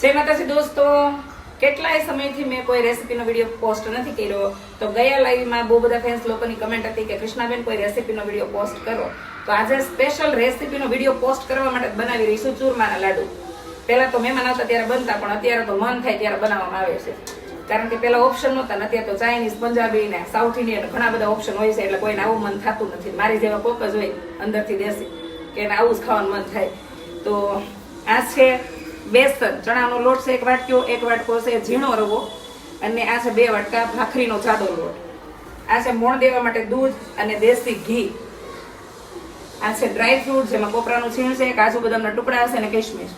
જય માતાજી દોસ્તો. કેટલાય સમયથી મેં કોઈ રેસીપીનો વીડિયો પોસ્ટ નથી કર્યો. તો ગયા લાઈવમાં બહુ બધા ફેન્સ લોકોની કમેન્ટ હતી કે કૃષ્ણાબેન કોઈ રેસીપીનો વીડિયો પોસ્ટ કરો. તો આજે સ્પેશિયલ રેસીપીનો વીડિયો પોસ્ટ કરવા માટે બનાવી રહી છું ચૂરમાના લાડુ. પહેલાં તો મહેમાન આવતા ત્યારે બનતા, પણ અત્યારે તો મન થાય ત્યારે બનાવવામાં આવે છે. કારણ કે પહેલાં ઓપ્શન નહોતા અત્યારે તો ચાઇનીઝ પંજાબી ને સાઉથ ઇન્ડિયન ઘણા બધા ઓપ્શન હોય છે, એટલે કોઈને આવું મન થતું નથી. મારી જેવા કોક જ હોય અંદરથી દેશી, કે એને આવું જ ખાવાનું મન થાય. તો આ છે બેસન, ચણાનો લોટ છે, એક વાટક્યો, એક વાટકો છે, ઝીણો રવો અને આ છે બે વાટકા ભાખરીનો જાડો લોટ. આ છે મોણ દેવા માટે દૂધ અને દેશી ઘી. આ છે ડ્રાય ફ્રૂટ જેમાં કોપરાનું છીણ છે, કાજુ બદામના ટુકડા હશે અને કિશમિશ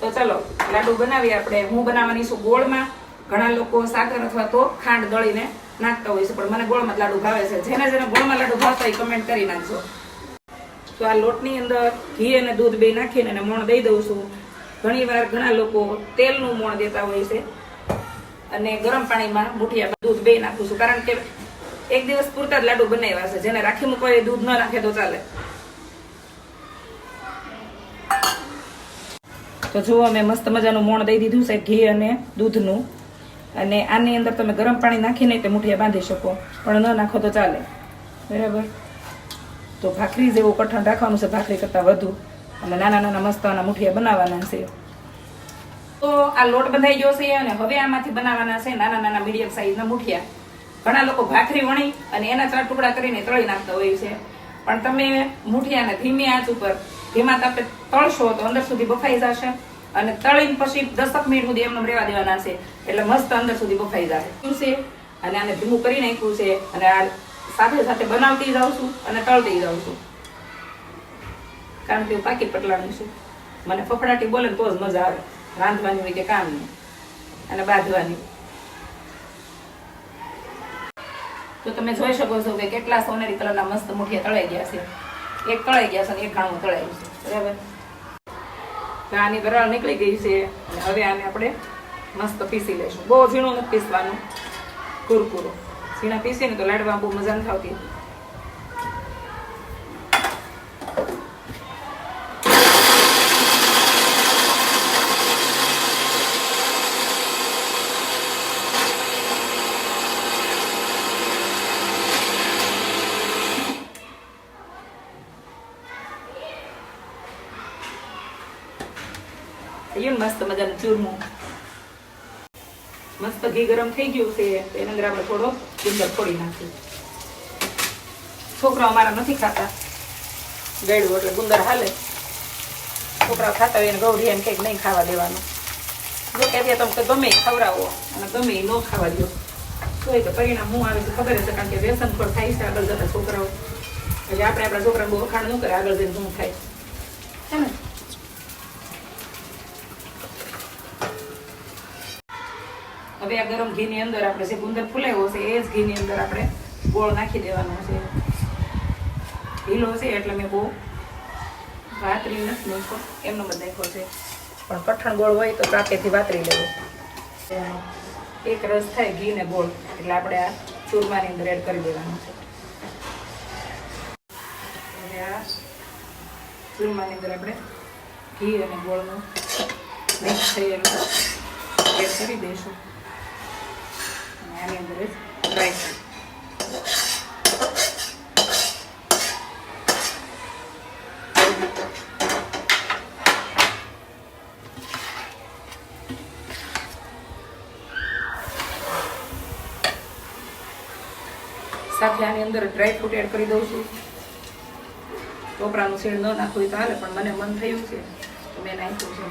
તો ચલો, લાડુ બનાવીએ આપણે. હું બનાવવાની છું ગોળમાં. ઘણા લોકો સાકર અથવા તો ખાંડ દળીને નાખતા હોય છે, પણ મને ગોળમાં લાડુ ભાવે છે. જેને જેને ગોળમાં લાડુ ભાવતા હોય કમેન્ટ કરી નાખજો. તો આ લોટની અંદર ઘી અને દૂધ બે નાખીને મોણ દઈ દઉં છું. ઘણી વાર ઘણા લોકો તેલનું મોણ દેતા હોય છે અને ગરમ પાણીમાં મુઠિયા દૂધ બે નાખું છું. કારણ કે એક દિવસ પૂરતા જ લાડુ બનાવ્યા છે. જેને રાખી મૂકવા એ દૂધ ન રાખે તો ચાલે. તો જુઓ અમે મસ્ત મજાનું મોણ દઈ દીધું છે ઘી અને દૂધનું. અને આની અંદર તમે ગરમ પાણી નાખીને તે મુઠિયા બાંધી શકો. પણ ન નાખો તો ચાલે. બરાબર? તો ભાખરી જેવું કઠણ રાખવાનું છે. ભાખરી કરતાં વધુ. અને નાના નાના મસ્તાના મુઠિયા બનાવવાના છે. તો આ લોટ બંધાઈ ગયો છે અને હવે આમાંથી બનાવવાના છે નાના નાના મીડિયમ સાઈઝના મુઠિયા. ઘણા લોકો ભાખરી વણી અને એના ચાર ટુકડા કરીને તળી નાખતા હોય છે. પણ તમે મુઠિયાને ધીમી આંચ ઉપર, ધીમા તાપે તળશો તો અંદર સુધી બફાઈ જશે અને તળીને પછી દસક મિનિટ સુધી એમને રેવા દેવાના છે. એટલે મસ્ત અંદર સુધી બફાઈ જશે. છે? અને આને ધીમું કરી નાખ્યું છે અને આ સાથે સાથે બનાવતી જાઉં છું અને તળતી જાઉં છું. કારણ કે હું પાકી પટલાનું છું. મને ફફડાટી બોલે તો જ મજા આવે. રાંધવાની હોય કે કામની અને બાંધવાની તો તમે જોઈ શકો છો કે કેટલા સોનેરી કલરના મસ્ત મુઠિયા તળાઈ ગયા છે. એક તળાઈ ગયા છે અને એક ઘણું તળાયું છે. બરાબર? તો આની વરાળ નીકળી ગઈ છે અને હવે આને આપણે મસ્ત પીસી લઈશું. બહુ ઝીણું નથી પીસવાનું. કુરકુરો. ઝીણા પીસીને તો લાડવા બહુ મજા નથી આવતી. ને મસ્ત મજાનું ચૂરમું. મસ્ત ઘી ગરમ થઈ ગયું છે તો એના અંદર આપણે થોડો ગુંદર ફોડી નાખ્યું છોકરાઓ અમારા નથી ખાતા. ગળ્યું એટલે ગુંદર હાલે. છોકરાઓ ખાતા હોય એને ગૌરી એમ કંઈક નહીં ખાવા દેવાનું. જો કે તમે ગમે ખવડાવો અને ગમે ન ખાવા દો તો એ તો પરિણામ હું આવે તો ખબર હશે કારણ કે વ્યસન પર થાય છે આગળ જતા છોકરાઓ. એટલે આપણે આપણા છોકરા બહુ વખાણ ન કરે, આગળ જઈને શું થાય છે ને હવે આ ગરમ ઘીની અંદર આપણે જે ગુંદર ફૂલાવ્યો છે, એ જ ઘીની અંદર આપણે ગોળ નાખી દેવાનો છે. ઢીલો છે એટલે મેં બહુ વાતરી નથી મૂકો એમનો જ નાખ્યો છે. પણ કઠણ ગોળ હોય તો કાપેથી વાતરી લેવો. એક રસ થાય ઘી ને ગોળ, એટલે આપણે આ ચૂરમાની અંદર એડ કરી દેવાનું છે. ચૂરમાની અંદર આપણે ઘી અને ગોળનું મિક્સ થયેલું એડ કરી દઈશું. અને અંદર જ ડ્રાય ફ્રૂટ સાથે આની અંદર ડ્રાય ફ્રૂટ એડ કરી દઉં છું. ટોપરાનું શેડ ન નાખવું તો હાલે, પણ મને મન થયું છે. તો મેં નાખ્યું છે.